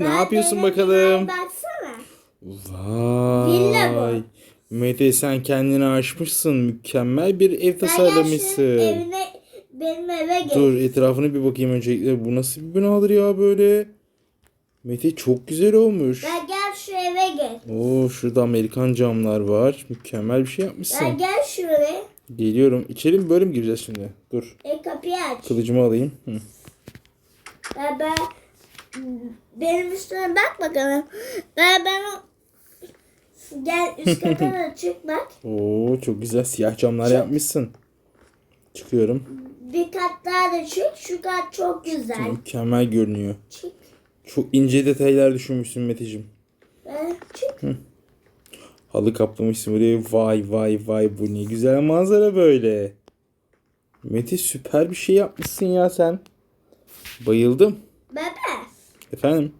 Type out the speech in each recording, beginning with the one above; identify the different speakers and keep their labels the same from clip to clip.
Speaker 1: ne yapıyorsun bakalım?
Speaker 2: Baksana.
Speaker 1: Vay.
Speaker 2: Bu.
Speaker 1: Mete sen kendini aşmışsın. Mükemmel bir ev tasarlamışsın.
Speaker 2: Evine, benim eve gel.
Speaker 1: Dur etrafını bir bakayım öncelikle. Bu nasıl bir binadır ya böyle? Mete çok güzel olmuş.
Speaker 2: Ben gel şu eve gel.
Speaker 1: Oo şurada Amerikan camlar var. Mükemmel bir şey yapmışsın.
Speaker 2: Ben gel şuraya.
Speaker 1: Geliyorum. İçeri mi böyle mi gireceğiz şimdi? Dur.
Speaker 2: E kapıyı aç.
Speaker 1: Kılıcımı alayım. Hı.
Speaker 2: Ben, ben benim üstüne bak bakalım. Ben ben o Gel üst kata da çık bak.
Speaker 1: Oo çok güzel siyah camlar yapmışsın. Çıkıyorum.
Speaker 2: Bir kat daha da çık. Şu kat çok güzel.
Speaker 1: Mükemmel görünüyor.
Speaker 2: Çık.
Speaker 1: Çok ince detaylar düşünmüşsün Meteciğim.
Speaker 2: Ben çık.
Speaker 1: Halı kaplamışsın buraya. Vay vay vay bu ne güzel manzara böyle. Mete süper bir şey yapmışsın ya sen. Bayıldım. Efendim?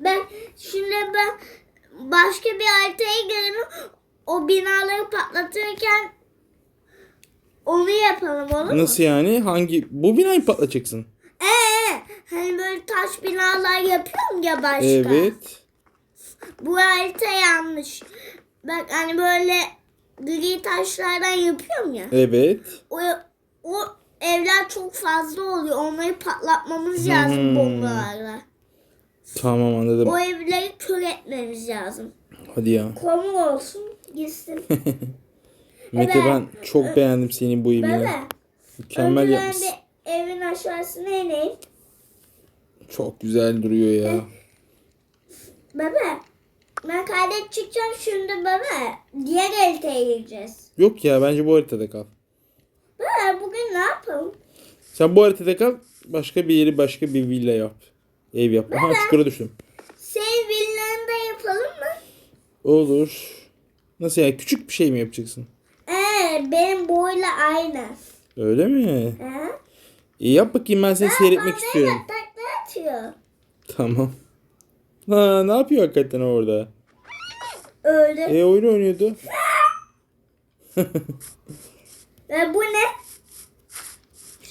Speaker 2: Ben şimdi ben başka bir haritaya girelim. O binaları patlatırken onu yapalım olur mu?
Speaker 1: Nasıl yani? Hangi? Bu binayı patlatacaksın.
Speaker 2: Ee, hani böyle taş binalar yapıyorum ya başka.
Speaker 1: Evet.
Speaker 2: Bu harita yanlış. Bak hani böyle gri taşlardan yapıyorum ya.
Speaker 1: Evet.
Speaker 2: O, o evler çok fazla oluyor. Onları patlatmamız lazım
Speaker 1: Hmm.
Speaker 2: bombalarla.
Speaker 1: Tamam anladım.
Speaker 2: O evleri kör etmemiz lazım.
Speaker 1: Hadi ya.
Speaker 2: Komu olsun gitsin.
Speaker 1: Mete
Speaker 2: Evet.
Speaker 1: ben çok beğendim senin bu evini.
Speaker 2: Bebe.
Speaker 1: Mükemmel
Speaker 2: önce ben
Speaker 1: yapmışsın.
Speaker 2: bir evin aşağısına ineyim.
Speaker 1: Çok güzel duruyor ya.
Speaker 2: Bebe. Ben kaydet çıkacağım şimdi bebe. Diğer haritaya gireceğiz.
Speaker 1: Yok ya bence bu haritada kal.
Speaker 2: Bebe bugün ne yapalım?
Speaker 1: Sen bu haritada kal. Başka bir yeri başka bir villa yap. Ev yap. Aha çukura düştüm.
Speaker 2: Senin villanı da yapalım mı?
Speaker 1: Olur. Nasıl ya? Küçük bir şey mi yapacaksın?
Speaker 2: Ee, benim boyla aynı.
Speaker 1: Öyle mi?
Speaker 2: Ha?
Speaker 1: İyi yap bakayım ben seni seyretmek
Speaker 2: Bana
Speaker 1: istiyorum.
Speaker 2: takla atıyor.
Speaker 1: Tamam. Ha ne yapıyor hakikaten orada?
Speaker 2: Öyle.
Speaker 1: E oyun oynuyordu.
Speaker 2: Ve bu ne?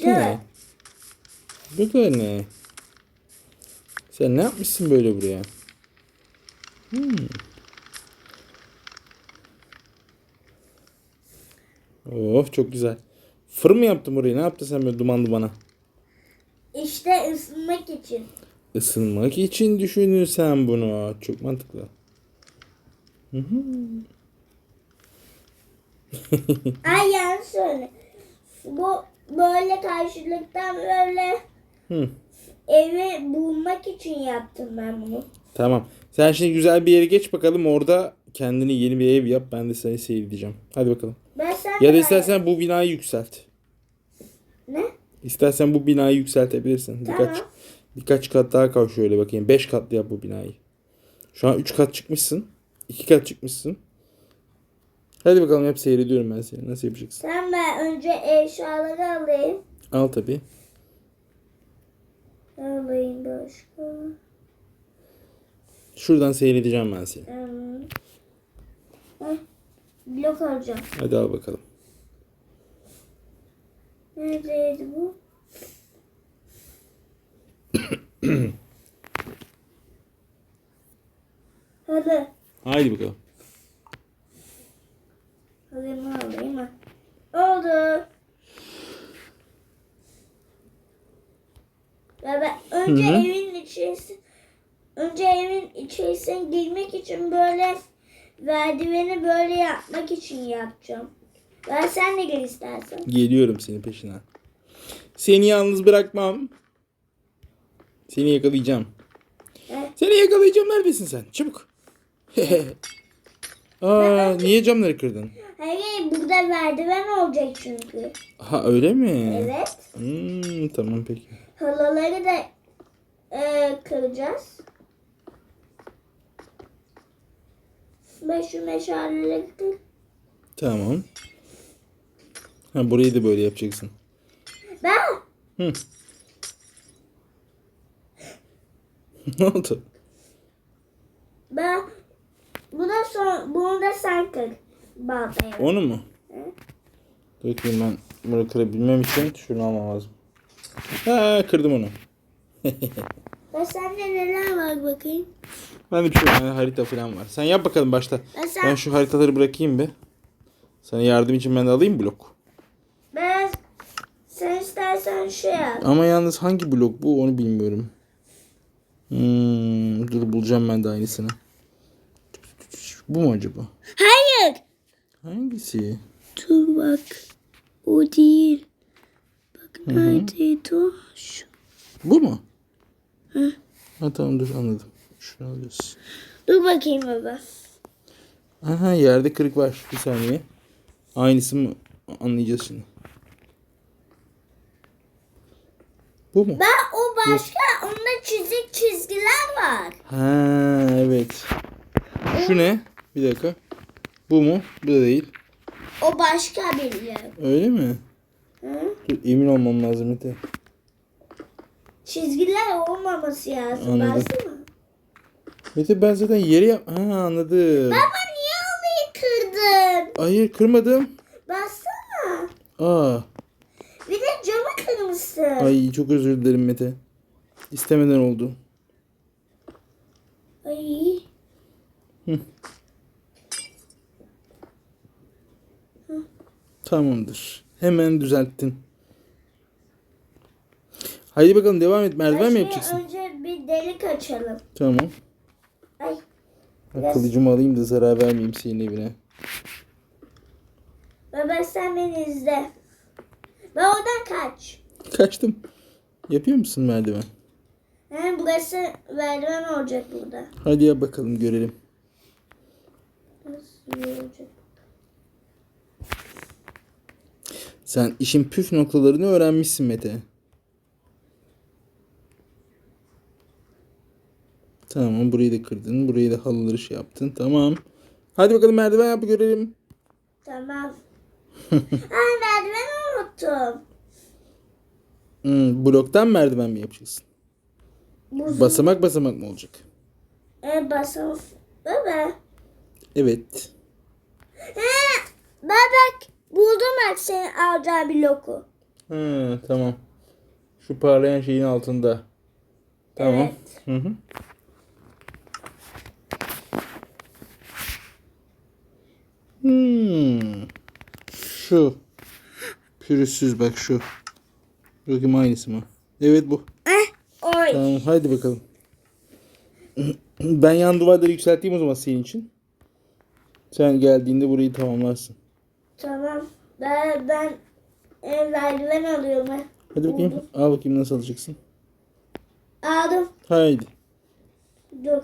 Speaker 1: Bu ne? Bu da ne? Sen ne yapmışsın böyle buraya? Hmm. Oh çok güzel. Fırın mı yaptın burayı? Ne yaptın sen böyle duman dumana?
Speaker 2: İşte ısınmak için.
Speaker 1: Isınmak için düşündün sen bunu. Çok mantıklı. Hı hı.
Speaker 2: Ay yanlış söyle. Bu böyle karşılıktan böyle
Speaker 1: Hı.
Speaker 2: Evi bulmak için yaptım ben bunu.
Speaker 1: Tamam. Sen şimdi güzel bir yere geç bakalım. Orada kendine yeni bir ev yap. Ben de seni seyredeceğim. Hadi bakalım.
Speaker 2: Ben sen
Speaker 1: Ya da istersen bu binayı yükselt.
Speaker 2: Ne?
Speaker 1: İstersen bu binayı yükseltebilirsin.
Speaker 2: Tamam.
Speaker 1: Birkaç birkaç kat daha kal şöyle bakayım. 5 katlı yap bu binayı. Şu an 3 kat çıkmışsın. 2 kat çıkmışsın. Hadi bakalım hep seyrediyorum ben seni. Nasıl yapacaksın?
Speaker 2: Sen ben önce eşyaları alayım.
Speaker 1: Al tabi.
Speaker 2: Başka.
Speaker 1: Şuradan seyredeceğim ben seni.
Speaker 2: Hmm. Heh, blok alacağım.
Speaker 1: Hadi al bakalım.
Speaker 2: Neredeydi bu? Hadi.
Speaker 1: Haydi bakalım.
Speaker 2: Alayım alayım ha. Oldu. Ya ben önce
Speaker 1: Hı hı.
Speaker 2: evin içerisi önce evin içerisine girmek için böyle merdiveni böyle yapmak için yapacağım. Ben sen de gel istersen.
Speaker 1: Geliyorum senin peşine. Seni yalnız bırakmam. Seni yakalayacağım.
Speaker 2: Evet.
Speaker 1: Seni yakalayacağım. Neredesin sen? Çabuk. Aa, niye camları kırdın?
Speaker 2: Hayır burada merdiven olacak çünkü.
Speaker 1: Ha öyle mi?
Speaker 2: Evet.
Speaker 1: Hmm, tamam peki.
Speaker 2: Halaları da e, kıracağız. Ben şu meşaleleri.
Speaker 1: Tamam. Ha burayı da böyle yapacaksın.
Speaker 2: Ben
Speaker 1: Hı. ne oldu?
Speaker 2: ben bu da son bunu da sen kır. Baltaya.
Speaker 1: Onu mu?
Speaker 2: Hı.
Speaker 1: Bakayım ben bunu kırabilmem için şunu almam lazım. Ha kırdım onu.
Speaker 2: Ve sende neler var bakayım.
Speaker 1: Ben de bir şey yani harita falan var. Sen yap bakalım başla.
Speaker 2: Ben, sen,
Speaker 1: Ben şu haritaları bırakayım bir. Sana yardım için ben de alayım blok.
Speaker 2: ben sen istersen şey yap.
Speaker 1: Ama yalnız hangi blok bu onu bilmiyorum. Hmm, dur bulacağım ben de aynısını. Bu mu acaba?
Speaker 2: Hayır.
Speaker 1: Hangisi?
Speaker 2: Dur bak. O değil. Neredeydi o? Şu.
Speaker 1: Bu mu?
Speaker 2: Hı.
Speaker 1: Ha tamam dur anladım. Şunu alıyoruz.
Speaker 2: Dur bakayım baba.
Speaker 1: Aha yerde kırık var. Bir saniye. Aynısı mı anlayacağız şimdi. Bu mu?
Speaker 2: Ben o başka. Onda çizik çizgiler var.
Speaker 1: Ha evet. Şu ne? Bir dakika. Bu mu? Bu da değil.
Speaker 2: O başka biri.
Speaker 1: Öyle mi?
Speaker 2: Hı?
Speaker 1: Emin olmam lazım Mete.
Speaker 2: Çizgiler olmaması lazım.
Speaker 1: Anladım.
Speaker 2: Baksana.
Speaker 1: Mete ben zaten yeri yap... Ha anladım.
Speaker 2: Baba niye orayı kırdın?
Speaker 1: Hayır kırmadım.
Speaker 2: Baksana.
Speaker 1: Aa.
Speaker 2: Bir de camı kırmışsın.
Speaker 1: Ay çok özür dilerim Mete. İstemeden oldu.
Speaker 2: Ay.
Speaker 1: Tamamdır. Hemen düzelttin. Haydi bakalım devam et. Merdiven mi yapacaksın?
Speaker 2: Önce bir delik açalım.
Speaker 1: Tamam.
Speaker 2: Ay. Biraz-
Speaker 1: kılıcımı alayım da zarar vermeyeyim senin evine.
Speaker 2: Baba sen beni izle. Ben oradan kaç.
Speaker 1: Kaçtım. Yapıyor musun merdiven?
Speaker 2: He, burası merdiven olacak burada.
Speaker 1: Hadi yap bakalım görelim.
Speaker 2: Nasıl olacak?
Speaker 1: Sen işin püf noktalarını öğrenmişsin Mete. Tamam burayı da kırdın. Burayı da halıları şey yaptın. Tamam. Hadi bakalım merdiven yap görelim.
Speaker 2: Tamam. ha merdiven unuttum.
Speaker 1: Hmm, bloktan merdiven mi yapacaksın?
Speaker 2: Buzun.
Speaker 1: Basamak basamak mı olacak?
Speaker 2: E basalım. Baba.
Speaker 1: Evet.
Speaker 2: He, bak bak. Buldum bak senin alacağın bir loku.
Speaker 1: Ha, tamam. Şu parlayan şeyin altında. Tamam.
Speaker 2: Evet.
Speaker 1: Hı hı. Hmm. Şu. Pürüzsüz bak şu. Bakayım aynısı mı? Evet bu.
Speaker 2: Eh, oy.
Speaker 1: Tamam hadi bakalım. Ben yan duvarları yükselteyim o zaman senin için. Sen geldiğinde burayı tamamlarsın.
Speaker 2: Tamam. Ben, ben e, merdiven alıyorum. ben.
Speaker 1: Hadi bakayım. Al bakayım nasıl alacaksın.
Speaker 2: Aldım.
Speaker 1: Haydi.
Speaker 2: Dur.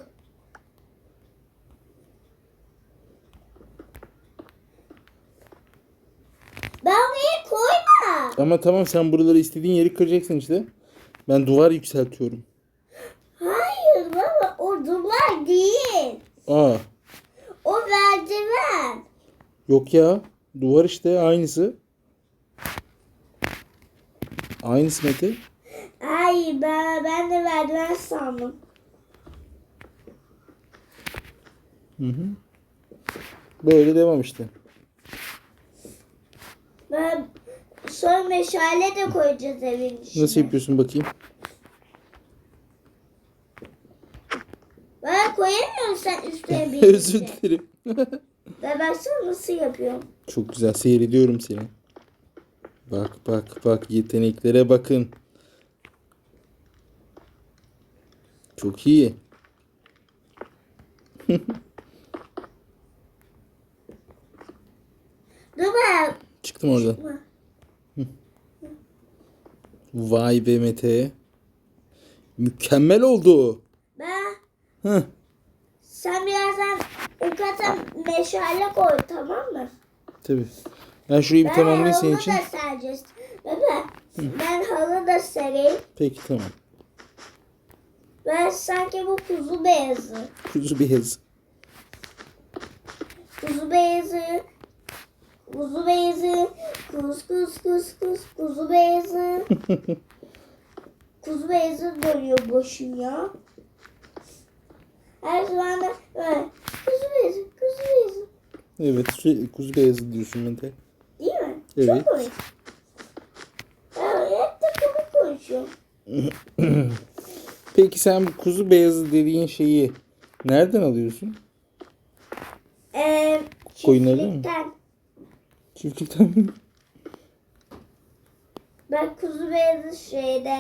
Speaker 2: Ben oraya koyma.
Speaker 1: Ama tamam sen buraları istediğin yeri kıracaksın işte. Ben duvar yükseltiyorum.
Speaker 2: Hayır baba o duvar değil.
Speaker 1: Aa.
Speaker 2: O merdiven.
Speaker 1: Yok ya. Duvar işte aynısı. Aynısı Mete.
Speaker 2: Ay ben, ben de merdiven sandım.
Speaker 1: Hı hı. Böyle devam işte.
Speaker 2: Ben sonra meşale de koyacağız evin içine.
Speaker 1: Nasıl yapıyorsun bakayım?
Speaker 2: Ben koyamıyorum sen üstüne bir
Speaker 1: Özür
Speaker 2: şey.
Speaker 1: dilerim.
Speaker 2: Ben baksana nasıl yapıyorum.
Speaker 1: Çok güzel seyrediyorum seni. Bak bak bak yeteneklere bakın. Çok iyi.
Speaker 2: Dur ben.
Speaker 1: Çıktım oradan. Vay be Mete. Mükemmel oldu.
Speaker 2: Ben
Speaker 1: Heh.
Speaker 2: sen birazdan o meşale koy tamam mı?
Speaker 1: Tabii. Ben şurayı bir
Speaker 2: Ben
Speaker 1: tamamlayayım senin
Speaker 2: halı
Speaker 1: için.
Speaker 2: da sereceğiz. Baba ben halı da sereyim.
Speaker 1: Peki tamam.
Speaker 2: Ben sanki bu kuzu beyazı.
Speaker 1: Kuzu beyaz.
Speaker 2: Kuzu beyazı. Kuzu beyazı. Kuz kuz kuz kuz. Kuzu beyazı. kuzu beyazı dönüyor başım ya. Her zaman da böyle. Kuzu beyazı. Kuzu beyazı.
Speaker 1: evet sürekli kuzu beyazı diyorsun Mete.
Speaker 2: Değil mi?
Speaker 1: Evet.
Speaker 2: Çok komik. Ben hep de komik konuşuyorum.
Speaker 1: Peki sen bu kuzu beyazı dediğin şeyi nereden alıyorsun?
Speaker 2: Ee,
Speaker 1: Koyunları değil mi?
Speaker 2: çiftlikten.
Speaker 1: Çiftlikten mi?
Speaker 2: Ben kuzu beyazı şeyde.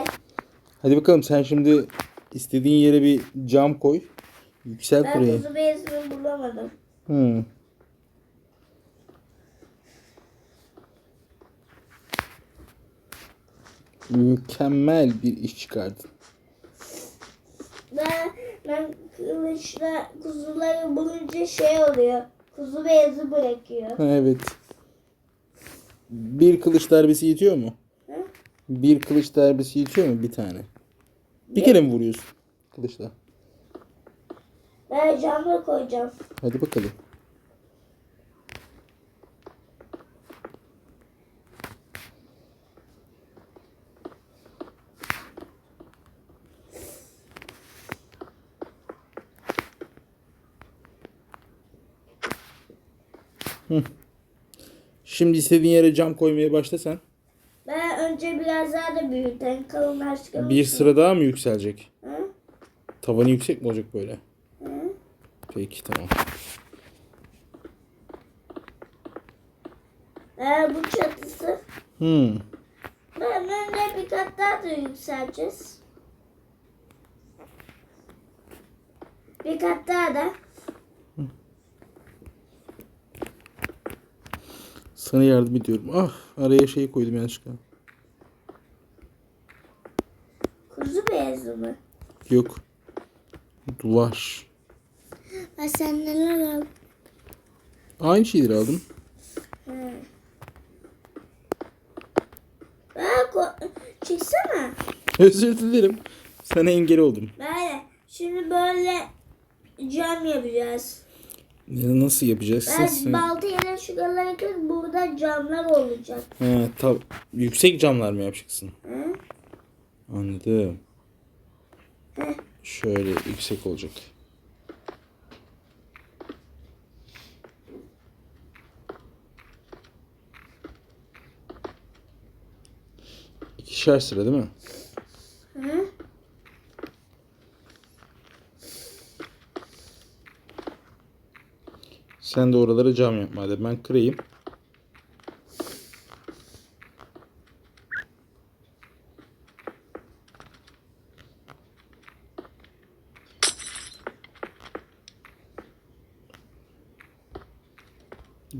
Speaker 1: Hadi bakalım sen şimdi istediğin yere bir cam koy. Yükselt
Speaker 2: Ben
Speaker 1: burayı.
Speaker 2: kuzu beyazını bulamadım.
Speaker 1: Hmm. Mükemmel bir iş çıkardın.
Speaker 2: Ben, ben kılıçla kuzuları bulunca şey oluyor. Kuzu beyazı bırakıyor.
Speaker 1: Evet. Bir kılıç darbesi yetiyor mu?
Speaker 2: Hı?
Speaker 1: Bir kılıç darbesi yetiyor mu? Bir tane. Bir kere mi vuruyorsun kılıçla?
Speaker 2: Ben camla koyacağım.
Speaker 1: Hadi bakalım. Hı. Şimdi istediğin yere cam koymaya başla sen.
Speaker 2: Ben önce biraz daha da büyüten kalınlaştırmıştım.
Speaker 1: Bir sıra daha mı yükselecek?
Speaker 2: Hı?
Speaker 1: Tavanı yüksek mi olacak böyle? Peki tamam.
Speaker 2: Ee, bu çatısı.
Speaker 1: Hmm.
Speaker 2: Ben önce bir kat daha da yükseleceğiz. Bir kat daha da.
Speaker 1: Sana yardım ediyorum. Ah araya şey koydum yanlışlıkla.
Speaker 2: Kuzu beyazı mı?
Speaker 1: Yok. Duvar.
Speaker 2: Ha sen neler aldın?
Speaker 1: Aynı şeyleri aldım.
Speaker 2: Hı. Aa, çıksana.
Speaker 1: Özür dilerim. Sana engel oldum.
Speaker 2: Böyle. Şimdi böyle cam yapacağız.
Speaker 1: Ne- Nasıl yapacağız?
Speaker 2: Ben
Speaker 1: Siz-
Speaker 2: balta yere şuralara kır burada camlar olacak.
Speaker 1: Ha, ta- yüksek camlar mı yapacaksın?
Speaker 2: Hı?
Speaker 1: Anladım. Şöyle yüksek olacak. İkişer sıra değil mi?
Speaker 2: Hı?
Speaker 1: Sen de oralara cam yap madem. Ben kırayım.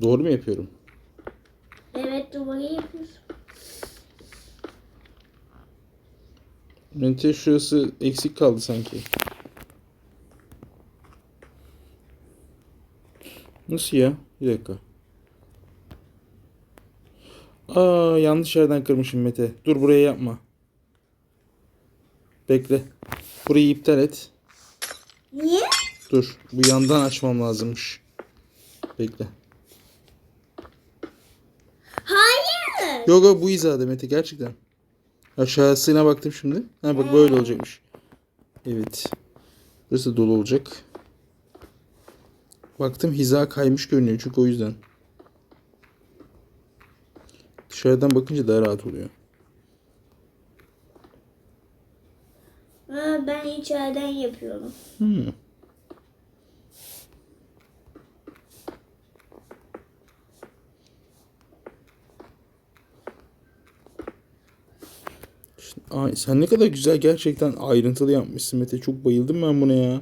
Speaker 1: Doğru mu yapıyorum?
Speaker 2: Evet duvarı yapıyoruz.
Speaker 1: Mente şurası eksik kaldı sanki. Nasıl ya? Bir dakika. Aa yanlış yerden kırmışım Mete. Dur buraya yapma. Bekle. Burayı iptal et.
Speaker 2: Niye?
Speaker 1: Dur. Bu yandan açmam lazımmış. Bekle.
Speaker 2: Hayır.
Speaker 1: Yok bu hizada Mete gerçekten. Aşağısına baktım şimdi. Ha bak böyle olacakmış. Evet. Burası dolu olacak. Baktım hiza kaymış görünüyor çünkü o yüzden. Dışarıdan bakınca daha rahat oluyor.
Speaker 2: Ha, ben içeriden yapıyorum.
Speaker 1: Hmm. Ay, sen ne kadar güzel gerçekten ayrıntılı yapmışsın Mete. Çok bayıldım ben buna ya.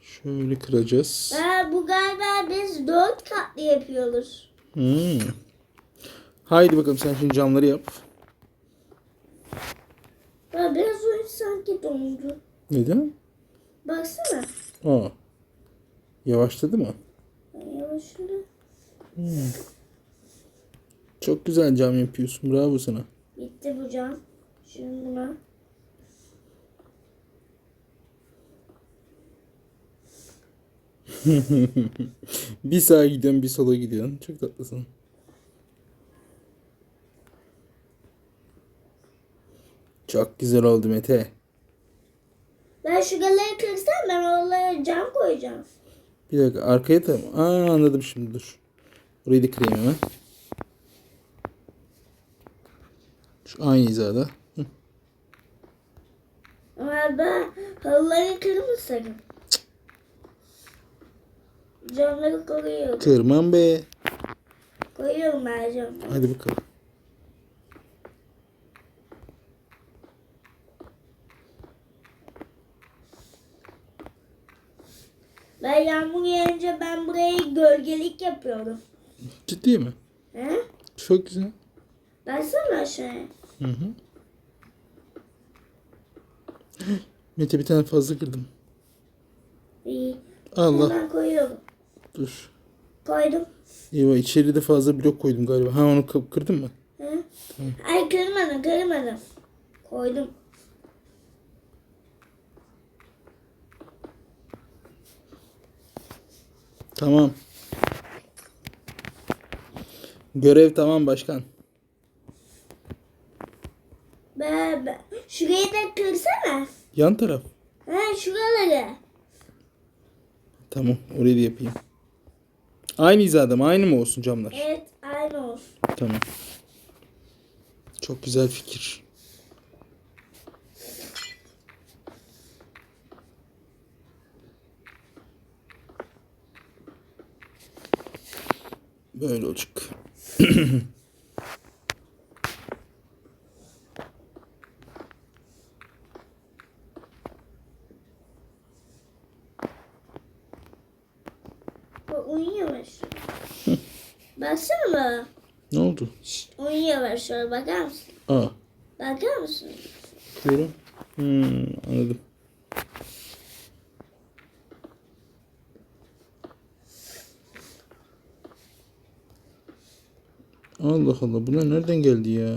Speaker 1: Şöyle kıracağız.
Speaker 2: Ha, bu galiba biz dört katlı yapıyoruz.
Speaker 1: Hmm. Haydi bakalım sen şimdi camları yap.
Speaker 2: Ha, biraz oyun sanki dondu.
Speaker 1: Neden?
Speaker 2: Baksana.
Speaker 1: Aa. Yavaşladı mı?
Speaker 2: Yavaşladı.
Speaker 1: Çok güzel cam yapıyorsun. Bravo sana.
Speaker 2: Bitti bu cam. Şimdi buna.
Speaker 1: Bir sağa gidiyorsun bir sola gidiyorsun. Çok tatlısın. Çok güzel oldu Mete.
Speaker 2: Ben şu galeri kırsam ben oralara cam koyacağım.
Speaker 1: Bir dakika arkaya da Aa anladım şimdi dur. Burayı da kırayım hemen. Şu aynı hizada.
Speaker 2: Ben halıları kırma sakın. Camları koruyorum.
Speaker 1: Kırmam be.
Speaker 2: Koyuyorum ben camları.
Speaker 1: Hadi bakalım.
Speaker 2: Ben yağmur yağınca ben buraya gölgelik yapıyorum.
Speaker 1: Ciddi mi?
Speaker 2: He?
Speaker 1: Çok güzel.
Speaker 2: Baksana aşağıya.
Speaker 1: Hı hı. Mete bir tane fazla kırdım.
Speaker 2: İyi.
Speaker 1: Allah
Speaker 2: Hemen koyuyorum.
Speaker 1: dur.
Speaker 2: Koydum.
Speaker 1: Eyvah içeride fazla blok koydum galiba. Ha onu kı- kırdın mı?
Speaker 2: Hı? Ay kırmadım kırmadım. Koydum.
Speaker 1: Tamam. Görev tamam başkan.
Speaker 2: Ben. Şurayı da kırsana.
Speaker 1: Yan taraf.
Speaker 2: Ha şuraları.
Speaker 1: Tamam orayı da yapayım. Aynı hizada mı? Aynı mı olsun camlar?
Speaker 2: Evet aynı olsun.
Speaker 1: Tamam. Çok güzel fikir. Böyle olacak.
Speaker 2: Bak uyuyor şöyle. Baksana bana.
Speaker 1: Ne oldu?
Speaker 2: Şşt, uyuyor şöyle bakar mısın?
Speaker 1: Aa,
Speaker 2: Bakar mısın?
Speaker 1: diyorum. Hmm, anladım. Allah Allah bunlar nereden geldi ya?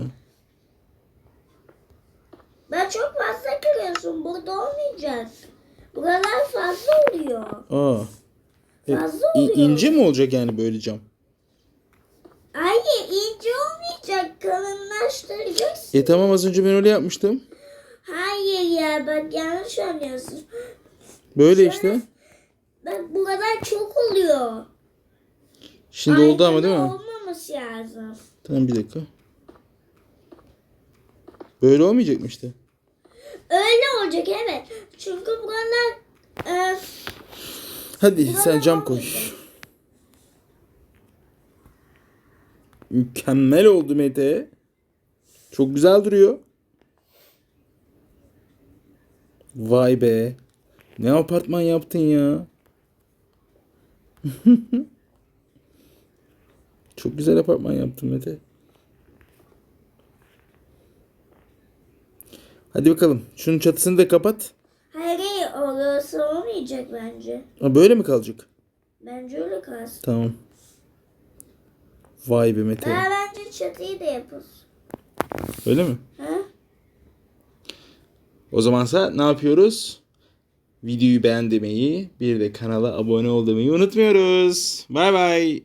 Speaker 2: Ben çok fazla kırıyorsun. Burada olmayacak. Buralar fazla oluyor.
Speaker 1: Aa. E,
Speaker 2: Fazla
Speaker 1: i-
Speaker 2: oluyor.
Speaker 1: ince mi olacak yani böyle cam?
Speaker 2: Hayır ince olmayacak. Kalınlaştıracaksın.
Speaker 1: E tamam az önce ben öyle yapmıştım.
Speaker 2: Hayır ya bak yanlış anlıyorsun.
Speaker 1: Böyle işte.
Speaker 2: Bak buralar çok oluyor.
Speaker 1: Şimdi oldu ama değil mi?
Speaker 2: Aynı Olmaması lazım.
Speaker 1: Tamam bir dakika. Böyle olmayacak mı işte?
Speaker 2: Öyle olacak evet. Çünkü buralar e,
Speaker 1: Hadi sen cam koy.
Speaker 2: olmayacak.
Speaker 1: Mükemmel oldu Mete. Çok güzel duruyor. Vay be. Ne apartman yaptın ya. Çok güzel apartman yaptın Mete. Hadi bakalım. Şunun çatısını da kapat.
Speaker 2: hayır hayır orası olmayacak bence.
Speaker 1: Ha, böyle mi kalacak?
Speaker 2: Bence öyle kalsın.
Speaker 1: Tamam. Vay be Mete.
Speaker 2: Daha bence çatıyı da yaparız.
Speaker 1: Öyle mi?
Speaker 2: Ha?
Speaker 1: O zamansa ne yapıyoruz? Videoyu beğen demeyi, bir de kanala abone ol demeyi unutmuyoruz. Bay bay.